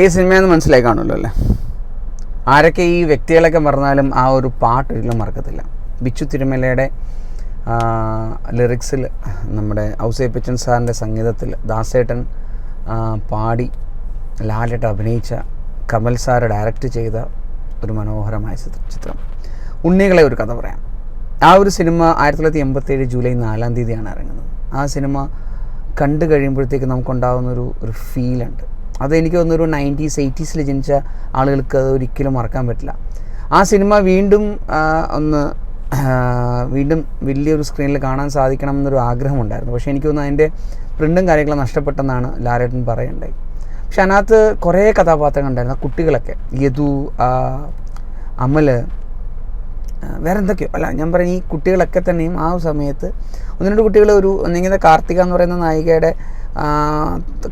ഈ സിനിമയെന്ന് മനസ്സിലായി കാണുമല്ലോ അല്ലേ? ആരൊക്കെ ഈ വ്യക്തികളൊക്കെ മറന്നാലും ആ ഒരു പാട്ട് ഒരിക്കലും മറക്കത്തില്ല. ബിച്ചു തിരുമലയുടെ ലിറിക്സിൽ നമ്മുടെ ഔസേപ്പച്ചൻ സാറിന്റെ സംഗീതത്തിൽ ദാസേട്ടൻ പാടി ലാലേട്ടൻ അഭിനയിച്ച കമൽ സാർ ഡയറക്റ്റ് ചെയ്ത ഒരു മനോഹരമായ ചിത്രം ഉണ്ണികളെ ഒരു കഥ പറയാം. ആ ഒരു സിനിമ ആയിരത്തി തൊള്ളായിരത്തി എൺപത്തേഴ് ജൂലൈ നാലാം തീയതിയാണ് ഇറങ്ങുന്നത്. ആ സിനിമ കണ്ടു കഴിയുമ്പോഴത്തേക്ക് നമുക്കുണ്ടാകുന്നൊരു ഒരു ഫീലുണ്ട് അത് എനിക്ക് തോന്നുന്നൊരു നയന്റീസ് എയ്റ്റീസിൽ ജനിച്ച ആളുകൾക്ക് അത് ഒരിക്കലും മറക്കാൻ പറ്റില്ല. ആ സിനിമ വീണ്ടും ഒന്ന് വീണ്ടും വലിയൊരു സ്ക്രീനിൽ കാണാൻ സാധിക്കണം എന്നൊരു ആഗ്രഹമുണ്ടായിരുന്നു. പക്ഷേ എനിക്ക് തോന്നുന്നു അതിന്റെ പ്രിന്റും കാര്യങ്ങളും നഷ്ടപ്പെട്ടെന്നാണ് ലാലേട്ടൻ പറയണ്ടായി പക്ഷെ അതിനകത്ത് കുറേ കഥാപാത്രങ്ങൾ ഉണ്ടായിരുന്നു കുട്ടികളൊക്കെ. യദു അമൽ വേറെ എന്തൊക്കെയോ. അല്ല ഞാൻ പറയും ഈ കുട്ടികളൊക്കെ തന്നെയും ആ സമയത്ത് ഒന്ന് രണ്ട് കുട്ടികൾ ഒരു ഒന്നിങ്ങനെ കാർത്തിക എന്ന് പറയുന്ന നായികയുടെ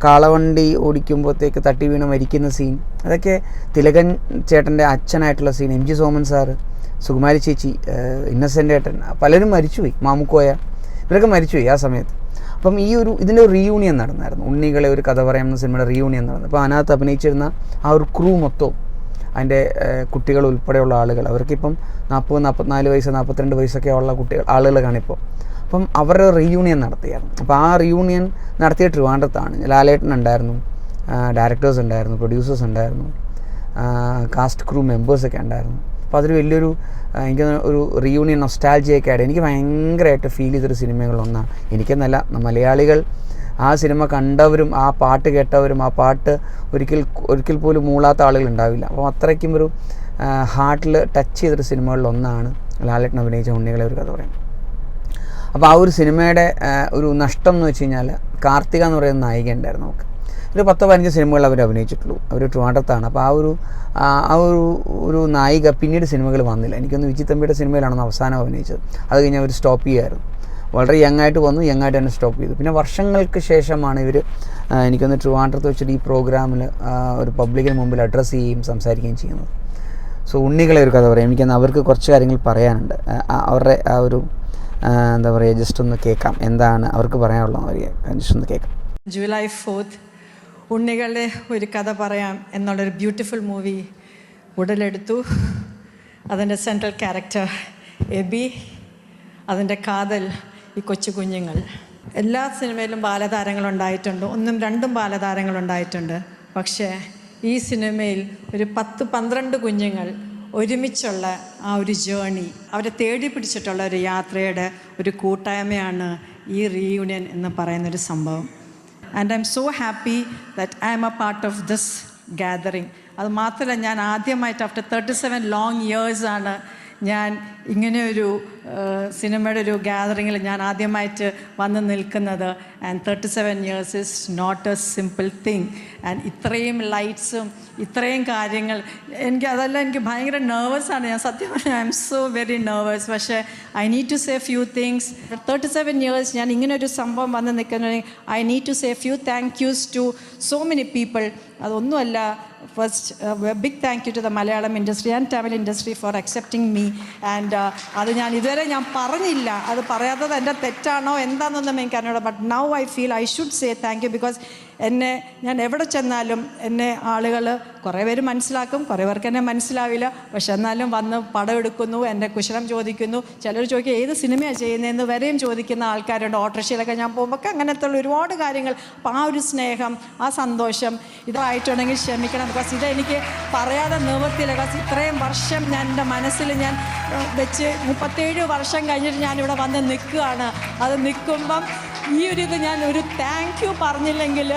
കാളവണ്ടി ഓടിക്കുമ്പോഴത്തേക്ക് തട്ടി വീണ് മരിക്കുന്ന സീൻ അതൊക്കെ തിലകൻ ചേട്ടന്റെ അച്ഛനായിട്ടുള്ള scene M G Soman sir Sukumari ചേച്ചി ഇന്നസെന്റ് ഏട്ടൻ പലരും മരിച്ചുപോയി. മാമുക്കോയ ഇവരൊക്കെ മരിച്ചുപോയി ആ സമയത്ത്. അപ്പം ഈ ഒരു ഇതിന്റെ ഒരു റീയൂണിയൻ നടന്നായിരുന്നു. ഉണ്ണികളെ ഒരു കഥ പറയാമെന്ന സിനിമയുടെ റീയൂണിയൻ നടന്നു. അപ്പോൾ അതിനകത്ത് അഭിനയിച്ചിരുന്ന ആ ഒരു ക്രൂ മൊത്തവും അതിന്റെ കുട്ടികൾ ഉൾപ്പെടെയുള്ള ആളുകൾ. അവർക്കിപ്പം നാൽപ്പത് നാൽപ്പത്തിനാല് വയസ്സ് നാൽപ്പത്തിരണ്ട് വയസ്സൊക്കെ ഉള്ള കുട്ടികൾ ആളുകളാണ് ഇപ്പോൾ. അപ്പം അവരുടെ റീയൂണിയൻ നടത്തിയായിരുന്നു. അപ്പോൾ ആ റീയൂണിയൻ നടത്തിയ ട്രിവാൻഡ്രത്താണ് ലാലേട്ടൻ ഉണ്ടായിരുന്നു ഡയറക്ടേഴ്സ് ഉണ്ടായിരുന്നു പ്രൊഡ്യൂസേഴ്സ് ഉണ്ടായിരുന്നു കാസ്റ്റ് ക്രൂ മെമ്പേഴ്സൊക്കെ ഉണ്ടായിരുന്നു. അപ്പോൾ അതൊരു വലിയൊരു എനിക്ക് ഒരു റീയൂണിയൻ നൊസ്റ്റാൾജിയൊക്കെ ആയിട്ട് എനിക്ക് ഭയങ്കരമായിട്ട് ഫീൽ ചെയ്തൊരു സിനിമകളിലൊന്നാണ് എനിക്കെന്നല്ല മലയാളികൾ ആ സിനിമ കണ്ടവരും ആ പാട്ട് കേട്ടവരും ആ പാട്ട് ഒരിക്കൽ ഒരിക്കൽ പോലും മൂളാത്ത ആളുകൾ ഉണ്ടാവില്ല. അപ്പോൾ അത്രയ്ക്കും ഒരു ഹാർട്ടിൽ ടച്ച് ചെയ്തൊരു സിനിമകളിലൊന്നാണ് ലാലേട്ടൻ അഭിനയിച്ച ഉണ്ണികളെ ഒരു കഥ പറയാം അപ്പോൾ ആ ഒരു സിനിമയുടെ ഒരു നഷ്ടം എന്ന് വെച്ച് കഴിഞ്ഞാൽ കാർത്തിക എന്ന് പറയുന്ന നായിക ഉണ്ടായിരുന്നു നമുക്ക് ഒരു പത്തോ പതിനഞ്ച് സിനിമകൾ അവർ അഭിനയിച്ചിട്ടുള്ളൂ. അവർ ട്രിവാണ്ടത്താണ് അപ്പോൾ ആ ഒരു ആ ഒരു ഒരു നായിക പിന്നീട് സിനിമകൾ വന്നില്ല. എനിക്കൊന്ന് വിജി തമ്പിയുടെ സിനിമയിലാണെന്ന് അവസാനം അഭിനയിച്ചത്. അത് കഴിഞ്ഞ് അവർ സ്റ്റോപ്പ് ചെയ്യുമായിരുന്നു വളരെ യങ് ആയിട്ട് വന്നു യങ് ആയിട്ട് തന്നെ സ്റ്റോപ്പ് ചെയ്തു. പിന്നെ വർഷങ്ങൾക്ക് ശേഷമാണ് ഇവർ എനിക്കൊന്ന് ട്രിവാൻഡ്രത്ത് വെച്ചിട്ട് ഈ പ്രോഗ്രാമിൽ ഒരു പബ്ലിക്കിന് മുമ്പിൽ അഡ്രസ്സ് ചെയ്യുകയും സംസാരിക്കുകയും ചെയ്യുന്നത്. സോ ഉണ്ണികളെ ഒരു കഥ പറയാം. എനിക്കന്ന് അവർക്ക് കുറച്ച് കാര്യങ്ങൾ പറയാനുണ്ട്. അവരുടെ ആ ഒരു എന്താ പറയുക ജസ്റ്റ് ഒന്ന് കേൾക്കാം. എന്താണ് അവർക്ക് പറയാനുള്ളത് ജസ്റ്റ് ഒന്ന് കേൾക്കാം. ജൂലൈ ഫോർത്ത് ഉണ്ണികളുടെ ഒരു കഥ പറയാം എന്നുള്ളൊരു ബ്യൂട്ടിഫുൾ മൂവി ഉടലെടുത്തു. അതിന്റെ സെൻട്രൽ ക്യാരക്ടർ എബി അതിന്റെ കാതൽ ഈ കൊച്ചു കുഞ്ഞുങ്ങൾ. എല്ലാ സിനിമയിലും ബാലതാരങ്ങളുണ്ടായിട്ടുണ്ട് ഒന്നും രണ്ടും ബാലതാരങ്ങളുണ്ടായിട്ടുണ്ട് പക്ഷേ ഈ സിനിമയിൽ ഒരു പത്ത് പന്ത്രണ്ട് കുഞ്ഞുങ്ങൾ ഒരുമിച്ചുള്ള ആ ഒരു ജേണി അവരെ തേടി പിടിച്ചിട്ടുള്ള ഒരു യാത്രയുടെ ഒരു കൂട്ടായ്മയാണ് ഈ റീയൂണിയൻ എന്ന് പറയുന്നൊരു സംഭവം. And I'm so happy that I'm a part of this gathering അത് മാത്രമല്ല ഞാൻ ആദ്യമായിട്ട് ആഫ്റ്റർ തേർട്ടി സെവൻ ലോങ് ഇയേഴ്സാണ് ഞാൻ ഇങ്ങനെ ഒരു സിനിമയുടെ ഒരു ഗ്യാതറിങ്ങിൽ ഞാൻ ആദ്യമായിട്ട് വന്ന് നിൽക്കുന്നത്. And thirty seven years is not a simple thing and ഇത്രയും ലൈറ്റ്സും ഇത്രയും കാര്യങ്ങൾ എനിക്ക് അതെല്ലാം എനിക്ക് ഭയങ്കര നെർവസാണ് ഞാൻ സത്യം പറഞ്ഞാൽ I'm so very nervous പക്ഷേ I need to say few things thirty seven years ഞാൻ ഇങ്ങനെ ഒരു സംഭവം വന്ന് നിൽക്കുന്ന I need to say few thank yous to so many people അതൊന്നുമല്ല first big thank you to the Malayalam industry and Tamil industry for accepting me and അത് ഞാൻ ഇതുവരെ ഞാൻ പറഞ്ഞില്ല. അത് പറയാത്തത് എന്റെ തെറ്റാണോ എന്താണെന്നൊന്നും എനിക്ക് but now I feel I should say thank you because എന്നെ ഞാൻ എവിടെ ചെന്നാലും എന്നെ ആളുകൾ കുറേ പേര് മനസ്സിലാക്കും കുറേ പേർക്ക് എന്നെ മനസ്സിലാവില്ല. പക്ഷെ എന്നാലും വന്ന് പടം എടുക്കുന്നു എന്റെ കുശലം ചോദിക്കുന്നു. ചിലർ ചോദിക്കും ഏത് സിനിമയാണ് ചെയ്യുന്നതെന്ന്? വരെയും ചോദിക്കുന്ന ആൾക്കാരുണ്ട്. ഓട്ടോറിക്ഷയിലൊക്കെ ഞാൻ പോകുമ്പോൾ അങ്ങനത്തെ ഉള്ള ഒരുപാട് കാര്യങ്ങൾ. അപ്പോൾ ആ ഒരു സ്നേഹം ആ സന്തോഷം ഇതായിട്ടുണ്ടെങ്കിൽ ക്ഷമിക്കണം. ബിക്കോസ് ഇതെനിക്ക് പറയാതെ നിവൃത്തിയില്ല ബിക്കോസ് ഇത്രയും വർഷം ഞാൻ എന്റെ മനസ്സിൽ ഞാൻ വെച്ച് മുപ്പത്തേഴ് വർഷം കഴിഞ്ഞിട്ട് ഞാനിവിടെ വന്ന് നിൽക്കുകയാണ്. അത് നിൽക്കുമ്പം ഈ ഒരു ഇത് ഞാൻ ഒരു താങ്ക് യു പറഞ്ഞില്ലെങ്കിൽ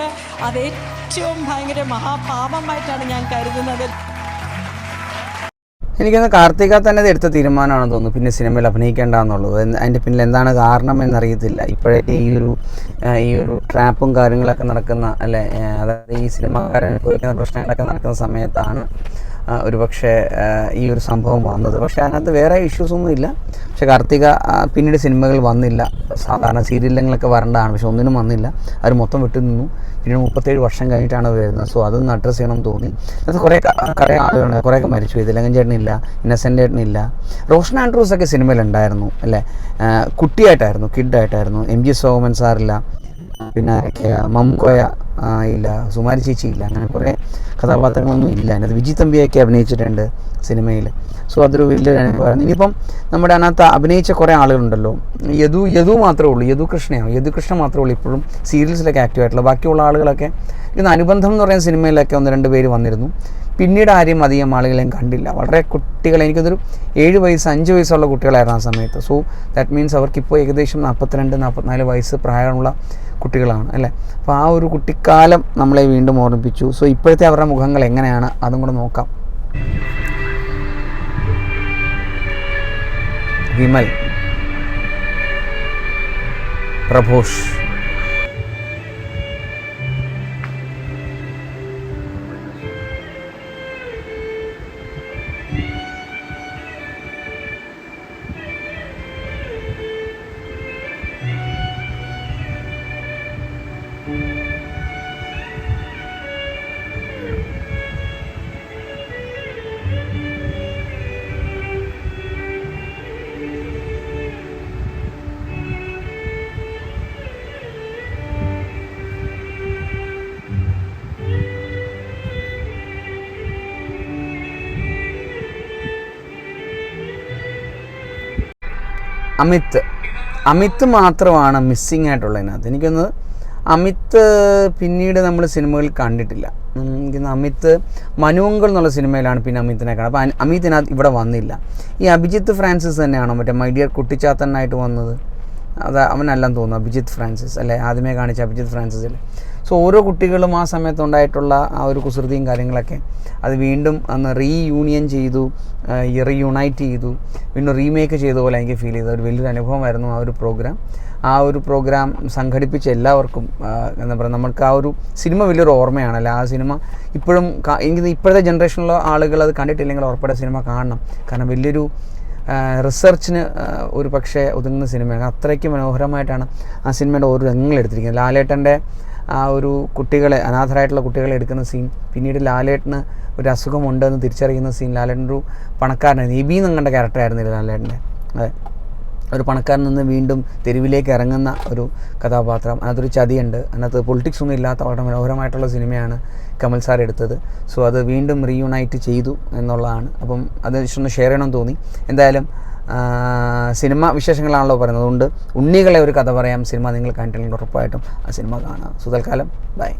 അത് ഏറ്റവും ഭയങ്കര മഹാപാപമായിട്ടാണ് ഞാൻ കരുതുന്നത്. എനിക്കൊന്ന് കാർത്തിക തന്നെ ഇത് എടുത്ത തീരുമാനമാണെന്ന് തോന്നുന്നു. പിന്നെ സിനിമയിൽ അഭിനയിക്കേണ്ട എന്നുള്ളത്. അതിന്റെ പിന്നിൽ എന്താണ് കാരണം എന്നറിയത്തില്ല. ഇപ്പോഴത്തെ ഈ ഒരു ഈ ഒരു ട്രാപ്പും കാര്യങ്ങളൊക്കെ നടക്കുന്ന അല്ലെ അതായത് ഈ സിനിമാക്കാരൻ പ്രശ്നങ്ങളൊക്കെ നടക്കുന്ന സമയത്താണ് ഒരുപക്ഷെ ഈ ഒരു സംഭവം വന്നത്. പക്ഷേ അതിനകത്ത് വേറെ ഇഷ്യൂസ് ഒന്നും ഇല്ല. പക്ഷെ കാർത്തിക പിന്നീട് സിനിമകൾ വന്നില്ല. സാധാരണ സീരിയലുകളൊക്കെ വരേണ്ടതാണ്. പക്ഷെ ഒന്നിനും വന്നില്ല. അവർ മൊത്തം വിട്ടു നിന്നു. പിന്നീട് മുപ്പത്തേഴ് വർഷം കഴിഞ്ഞിട്ടാണ് വരുന്നത്. സോ അതൊന്ന് അഡ്രസ്സ് ചെയ്യണം തോന്നി. അത് കുറേ കുറേ ആളുകളുണ്ട്. കുറേയൊക്കെ മരിച്ചു. ഇതിലങ്കൻ ചേട്ടനില്ല. ഇന്നസെന്റ് ചേട്ടനില്ല. റോഷൻ ആൻഡ്രൂസ് ഒക്കെ സിനിമയിലുണ്ടായിരുന്നു അല്ലേ? കുട്ടിയായിട്ടായിരുന്നു. കിഡായിട്ടായിരുന്നു. എം ജി സോമൻ സാറില്ല. പിന്നെ? മംകോയ ഇല്ല. സുമാരി ചേച്ചി ഇല്ല. അങ്ങനെ കുറേ കഥാപാത്രങ്ങളൊന്നും ഇല്ല. അതിനകത്ത് വിജി തമ്പിയൊക്കെ അഭിനയിച്ചിട്ടുണ്ട് സിനിമയിൽ സോ അതൊരു വലിയൊരു അനുഭവമായിരുന്നു ഇനിയിപ്പം നമ്മുടെ അതിനകത്ത് അഭിനയിച്ച കുറേ ആളുകളുണ്ടല്ലോ. യദു യദു മാത്രമേ ഉള്ളൂ. യദു കൃഷ്ണയാണ്. യദു കൃഷ്ണ മാത്രമേ ഉള്ളൂ ഇപ്പോഴും സീരിയൽസിലൊക്കെ ആക്റ്റീവ് ആയിട്ടുള്ള ബാക്കിയുള്ള ആളുകളൊക്കെ ഇന്ന് അനുബന്ധം എന്ന് പറയുന്ന സിനിമയിലൊക്കെ ഒന്ന് രണ്ട് പേര് വന്നിരുന്നു. പിന്നീട് ആരെയും അധികം ആളുകളെയും കണ്ടില്ല. വളരെ കുട്ടികൾ എനിക്കതൊരു ഏഴ് വയസ്സ് അഞ്ച് വയസ്സുള്ള കുട്ടികളായിരുന്നു ആ സമയത്ത്. സോ ദാറ്റ് മീൻസ് അവർക്കിപ്പോൾ ഏകദേശം നാൽപ്പത്തിരണ്ട് നാൽപ്പത്തിനാല് വയസ്സ് പ്രായമുള്ള കുട്ടികളാണ് അല്ലേ? അപ്പോൾ ആ ഒരു കുട്ടിക്കാലം നമ്മളെ വീണ്ടും ഓർമ്മിപ്പിച്ചു. സോ ഇപ്പോഴത്തെ അവരുടെ മുഖങ്ങൾ എങ്ങനെയാണ്? അതും കൂടെ നോക്കാം. വിമൽ. പ്രഭോഷ്. അമിത്. അമിത് മാത്രമാണ് മിസ്സിങ് ആയിട്ടുള്ളതിനകത്ത് എനിക്കൊന്ന് അമിത് പിന്നീട് നമ്മൾ സിനിമകളിൽ കണ്ടിട്ടില്ല. എനിക്കൊന്ന് അമിത് മനുവങ്കൾ എന്നുള്ള സിനിമയിലാണ് പിന്നെ അമിത്തിനെ കാണുക അപ്പോൾ അമിത്തിനകത്ത് ഇവിടെ വന്നില്ല. ഈ അഭിജിത്ത് ഫ്രാൻസിസ് തന്നെയാണോ മറ്റേ മൈ ഡിയർ കുട്ടിച്ചാത്തനായിട്ട് വന്നത്? അത് അവനല്ലെന്ന് തോന്നുന്നു അഭിജിത്ത് ഫ്രാൻസിസ് അല്ലേ? ആദ്യമേ കാണിച്ച അഭിജിത്ത് ഫ്രാൻസിസിൽ. സോ ഓരോ കുട്ടികളും ആ സമയത്തുണ്ടായിട്ടുള്ള ആ ഒരു കുസൃതിയും കാര്യങ്ങളൊക്കെ അത് വീണ്ടും അന്ന് റീയൂണിയൻ ചെയ്തു റീയുണൈറ്റ് ചെയ്തു വീണ്ടും റീമേക്ക് ചെയ്ത പോലെ എനിക്ക് ഫീൽ ചെയ്ത. ഒരു വലിയൊരു അനുഭവമായിരുന്നു ആ ഒരു പ്രോഗ്രാം ആ ഒരു പ്രോഗ്രാം സംഘടിപ്പിച്ച എല്ലാവർക്കും എന്താ പറയുക നമുക്ക് ആ ഒരു സിനിമ വലിയൊരു ഓർമ്മയാണല്ലോ ആ സിനിമ ഇപ്പോഴും എനിക്ക് ഇപ്പോഴത്തെ ജനറേഷനിലുള്ള ആളുകൾ അത് കണ്ടിട്ടില്ലെങ്കിൽ ഉറപ്പായിട്ട് സിനിമ കാണണം. കാരണം വലിയൊരു റിസർച്ചിന് ഒരു പക്ഷേ ഒതുങ്ങുന്ന സിനിമയാണ്. അത്രയ്ക്ക് മനോഹരമായിട്ടാണ് ആ സിനിമയുടെ ഓരോ രംഗങ്ങൾ എടുത്തിരിക്കുന്നത്. ലാലേട്ടന്റെ ആ ഒരു കുട്ടികളെ അനാഥരായിട്ടുള്ള കുട്ടികളെ എടുക്കുന്ന സീൻ പിന്നീട് ലാലേട്ടന് ഒരു അസുഖമുണ്ടെന്ന് തിരിച്ചറിയുന്ന സീൻ ലാലേട്ടൻ ഒരു പണക്കാരനായിരുന്നു. എബി കണ്ട ക്യാരക്ടറായിരുന്നില്ല ലാലേട്ടന്റെ. അതെ. ഒരു പണക്കാരൻ നിന്ന് വീണ്ടും തെരുവിലേക്ക് ഇറങ്ങുന്ന ഒരു കഥാപാത്രം. അതിനകത്തൊരു ചതിയുണ്ട്. അതിനകത്ത് പൊളിറ്റിക്സ് ഒന്നും ഇല്ലാത്ത വളരെ മനോഹരമായിട്ടുള്ള സിനിമയാണ് കമൽ സാർ എടുത്തത്. സോ അത് വീണ്ടും റീയുണൈറ്റ് ചെയ്തു എന്നുള്ളതാണ്. അപ്പം അത് ഒന്ന് ഷെയർ ചെയ്യണമെന്ന് തോന്നി. എന്തായാലും സിനിമ വിശേഷങ്ങളാണല്ലോ പറയുന്നത്. അതുകൊണ്ട് ഉണ്ണികളെ ഒരു കഥ പറയാം. സിനിമ നിങ്ങൾ കണ്ടിട്ടുണ്ടെങ്കിൽ ഉറപ്പായിട്ടും ആ സിനിമ കാണാം. സോ തൽക്കാലം ബൈ